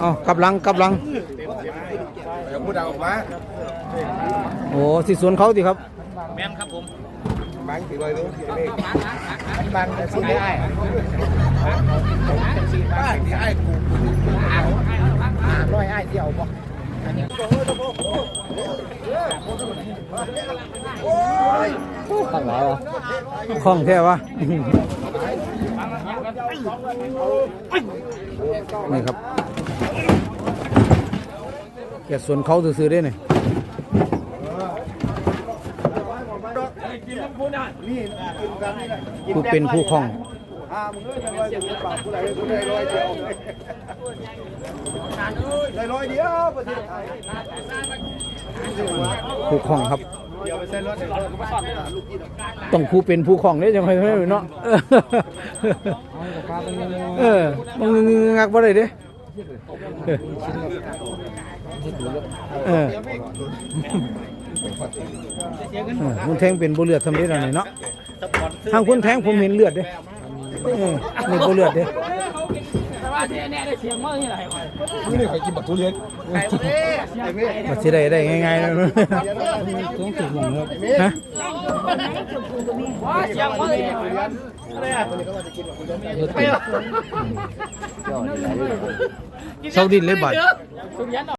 เอากับหลังกับหลังอย่าพูดดังออกมาโอ้สิสวนเขาสิครับ แม่นครับผมบังสิเลยดูบังสิได้บ้านที่ไอ้กูร้อยไอ้เดียวบ่ข้างไหนวะข้องแท้วะ นี่ครับแกสวนเขาซื้อๆได้นี่ผู้เป็นผู้คล่องอ่ามึงเอ้ยยังร้อยกูปากกูไหนกูได้ร้อยเดียวได้ร้อยเดียวประเทศไทยผู้คล่องครับ เดี๋ยวไปเซ็นรถเดี๋ยวกูมาสอนลูกกินต้องผู้เป็นผู้คล่องเด้จังไงเนาะเออมันงึงงักบ่ได้เด้เออเออคุณแทงเป็นบ่เลือดทำได้แล้วนี่เนาะทางคุณแทงผมเห็นเลือดเด้เออนี่บ่เลือดเด้ แต่ว่าแน่ๆได้เสียงมื้อนี่ไหลนี่นี่ใครกินบักทุเรียนไก่บ่ได้ไอ้เม่มันสิได้ได้ง่ายๆนะต้องถึงหลังครับฮะว่าเสียงมื้อนี่อะไรอะเซาดินเลยบาดทุเรียน